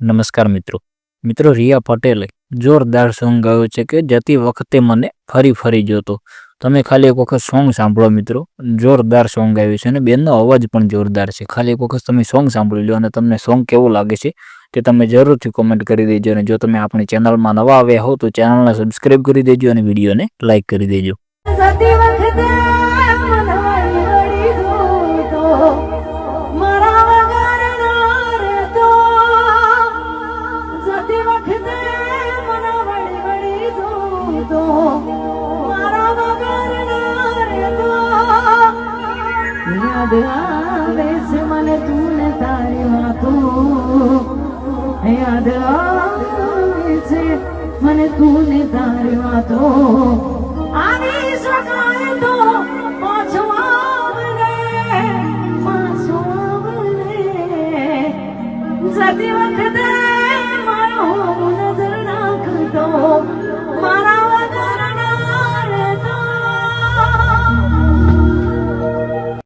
નમસ્કાર મિત્રો. મિત્રો રિયા પટેલે જોરદાર સોંગ ગાયું છે કે જતી વખતે મને ફરી ફરી જોતો. તમે ખાલી એક વખત સોંગ સાંભળો મિત્રો. જોરદાર સોંગ ગાયું છે અને બેનનો અવાજ પણ જોરદાર છે. ખાલી એક વખત તમે સોંગ સાંભળી લો અને તમને સોંગ કેવું લાગે છે તે તમે જરૂરથી કોમેન્ટ કરી દેજો અને જો તમે આપણી ચેનલમાં નવા આવ્યા હો તો ચેનલને સબસ્ક્રાઇબ કરી દેજો અને વિડીયોને લાઇક કરી દેજો. મારા વગર ના રહેતો યાદ આવે છે મને તું ને તારી વાતો. યાદ આવે છે મને તું તારી વાતો. મારો નજર નાખતો. મારા